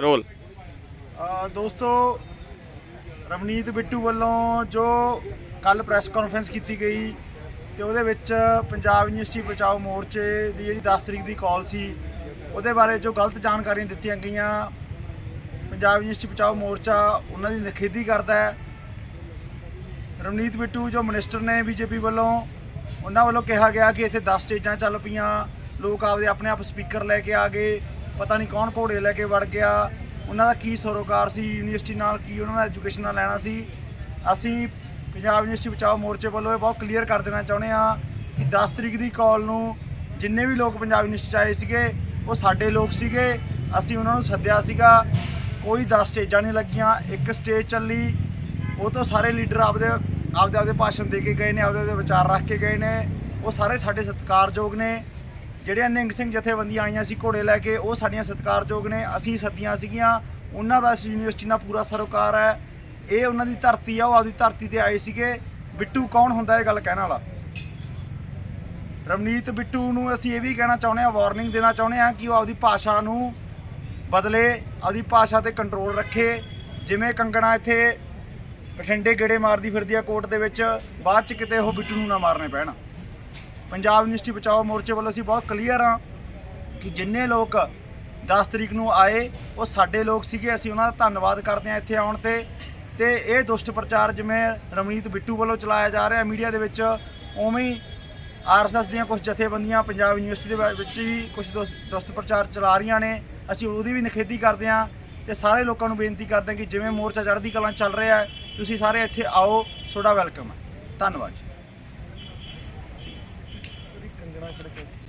Role. ਦੋਸਤੋ, ਰਵਨੀਤ ਬਿੱਟੂ ਵੱਲੋਂ ਜੋ ਕੱਲ ਪ੍ਰੈਸ ਕਾਨਫਰੰਸ ਕੀਤੀ ਗਈ ਤੇ ਉਹਦੇ ਵਿੱਚ ਪੰਜਾਬ ਯੂਨੀਵਰਸਿਟੀ ਬਚਾਓ ਮੋਰਚੇ ਦੀ ਜਿਹੜੀ 10 ਤਰੀਕ ਦੀ ਕਾਲ ਸੀ, ਉਹਦੇ ਬਾਰੇ ਜੋ ਗਲਤ ਜਾਣਕਾਰੀਆਂ ਦਿੱਤੀਆਂ ਗਈਆਂ, ਪੰਜਾਬ ਯੂਨੀਵਰਸਿਟੀ ਬਚਾਓ ਮੋਰਚਾ ਉਹਨਾਂ ਦੀ ਨਿਖੇਧੀ ਕਰਦਾ ਹੈ। ਰਵਨੀਤ ਬਿੱਟੂ, ਜੋ ਮਿਨਿਸਟਰ ਨੇ ਬੀਜੇਪੀ ਵੱਲੋਂ, ਉਹਨਾਂ ਵੱਲੋਂ ਕਿਹਾ ਗਿਆ ਕਿ ਇੱਥੇ 10 ਸਟੇਜਾਂ ਚੱਲ ਪਈਆਂ, ਲੋਕ ਆਪਦੇ ਆਪਣੇ ਆਪ ਸਪੀਕਰ ਲੈ ਕੇ ਆ ਗਏ। ਪਤਾ ਨਹੀਂ ਕੌਣ ਘੋੜੇ ਲੈ ਕੇ ਵੜ ਗਿਆ, ਉਹਨਾਂ ਦਾ ਕੀ ਸਰੋਕਾਰ ਸੀ, ਯੂਨੀਵਰਸਿਟੀ ਨਾਲ ਕੀ ਉਹਨਾਂ ਦਾ ਐਜੂਕੇਸ਼ਨ ਨਾਲ ਲੈਣਾ ਸੀ। ਅਸੀਂ ਪੰਜਾਬ ਯੂਨੀਵਰਸਿਟੀ ਬਚਾਓ ਮੋਰਚੇ ਵੱਲੋਂ ਇਹ ਬਹੁਤ ਕਲੀਅਰ ਕਰ ਦੇਣਾ ਚਾਹੁੰਦੇ ਹਾਂ ਕਿ 10 ਤਰੀਕ ਦੀ ਕਾਲ ਨੂੰ ਜਿੰਨੇ ਵੀ ਲੋਕ ਪੰਜਾਬ ਯੂਨੀਵਰਸਿਟੀ 'ਚ ਆਏ ਸੀਗੇ, ਉਹ ਸਾਡੇ ਲੋਕ ਸੀਗੇ, ਅਸੀਂ ਉਹਨਾਂ ਨੂੰ ਸੱਦਿਆ ਸੀਗਾ। ਕੋਈ 10 ਸਟੇਜਾਂ ਨਹੀਂ ਲੱਗੀਆਂ, ਇੱਕ ਸਟੇਜ ਚੱਲੀ, ਉਹ ਤੋਂ ਸਾਰੇ ਲੀਡਰ ਆਪਦੇ ਆਪਦੇ ਆਪਦੇ ਭਾਸ਼ਣ ਦੇ ਕੇ ਗਏ ਨੇ, ਆਪਦੇ ਆਪਦੇ ਵਿਚਾਰ ਰੱਖ ਕੇ ਗਏ ਨੇ, ਉਹ ਸਾਰੇ ਸਾਡੇ ਸਤਿਕਾਰਯੋਗ ਨੇ। ਜਿਹੜੀਆਂ ਨਿੰਗ ਸਿੰਘ ਜਥੇਬੰਦੀਆਂ ਆਈਆਂ ਸੀ ਘੋੜੇ ਲੈ ਕੇ, ਉਹ ਸਾਡੀਆਂ ਸਤਿਕਾਰਯੋਗ ਨੇ, ਅਸੀਂ ਸੱਦੀਆਂ ਸੀਗੀਆਂ। ਉਹਨਾਂ ਦਾ ਇਸ ਯੂਨੀਵਰਸਿਟੀ ਨਾਲ ਪੂਰਾ ਸਰੋਕਾਰ ਹੈ। ਇਹ ਉਹਨਾਂ ਦੀ ਧਰਤੀ ਆ, ਉਹ ਆਪਦੀ ਧਰਤੀ ਤੇ ਆਏ ਸੀਗੇ। ਬਿੱਟੂ ਕੌਣ ਹੁੰਦਾ ਇਹ ਗੱਲ ਕਹਿਣ ਵਾਲਾ? ਰਵਨੀਤ ਬਿੱਟੂ ਨੂੰ ਅਸੀਂ ਇਹ ਵੀ ਕਹਿਣਾ ਚਾਹੁੰਦੇ ਹਾਂ, ਵਾਰਨਿੰਗ ਦੇਣਾ ਚਾਹੁੰਦੇ ਹਾਂ ਕਿ ਉਹ ਆਪਦੀ ਭਾਸ਼ਾ ਨੂੰ ਬਦਲੇ, ਆਪਦੀ ਭਾਸ਼ਾ ਤੇ ਕੰਟਰੋਲ ਰੱਖੇ। ਜਿਵੇਂ ਕੰਗਣਾ ਇੱਥੇ ਬਠਿੰਡੇ ਗੇੜੇ ਮਾਰਦੀ ਫਿਰਦੀ ਆ ਕੋਰਟ ਦੇ ਵਿੱਚ, ਬਾਅਦ ਚ ਕਿਤੇ ਉਹ ਬਿੱਟੂ ਨੂੰ ਨਾ ਮਾਰਨੇ ਪੈਣ। ਪੰਜਾਬ ਯੂਨੀਵਰਸਿਟੀ ਬਚਾਓ ਮੋਰਚੇ ਵੱਲੋਂ ਅਸੀਂ ਬਹੁਤ ਕਲੀਅਰ ਹਾਂ ਕਿ ਜਿੰਨੇ ਲੋਕ 10 ਤਰੀਕ ਨੂੰ ਆਏ, ਉਹ ਸਾਡੇ ਲੋਕ ਸੀਗੇ, ਅਸੀਂ ਉਹਨਾਂ ਦਾ ਧੰਨਵਾਦ ਕਰਦੇ ਹਾਂ ਇੱਥੇ ਆਉਣ ਤੇ। ਤੇ ਇਹ ਦੁਸ਼ਟ ਪ੍ਰਚਾਰ ਜਿਵੇਂ ਰਮਨੀਤ ਬਿੱਟੂ ਵੱਲੋਂ ਚਲਾਇਆ ਜਾ ਰਿਹਾ ਮੀਡੀਆ ਦੇ ਵਿੱਚ, ਉਵੇਂ ਹੀ ਆਰਐਸਐਸ ਦੀਆਂ ਕੁਝ ਜਥੇਬੰਦੀਆਂ ਪੰਜਾਬ ਯੂਨੀਵਰਸਿਟੀ ਦੇ ਵਿੱਚ ਵੀ ਕੁਝ ਦੁਸ- ਦੁਸ਼ਟ ਪ੍ਰਚਾਰ ਚਲਾ ਰਹੀਆਂ ਨੇ। ਅਸੀਂ ਉਹਦੀ ਵੀ ਨਿਖੇਧੀ ਕਰਦੇ ਹਾਂ ਤੇ ਸਾਰੇ ਲੋਕਾਂ ਨੂੰ ਬੇਨਤੀ ਕਰਦੇ ਹਾਂ ਕਿ ਜਿਵੇਂ ਮੋਰਚਾ ਚੜ੍ਹਦੀ ਕਲਾ ਚੱਲ ਰਿਹਾ ਤੁਸੀਂ ਸਾਰੇ ਇੱਥੇ ਆਓ, ਤੁਹਾਡਾ ਵੈਲਕਮ ਹੈ। ਧੰਨਵਾਦ ಗಿಡ ಗಿಡಕ್ಕೆ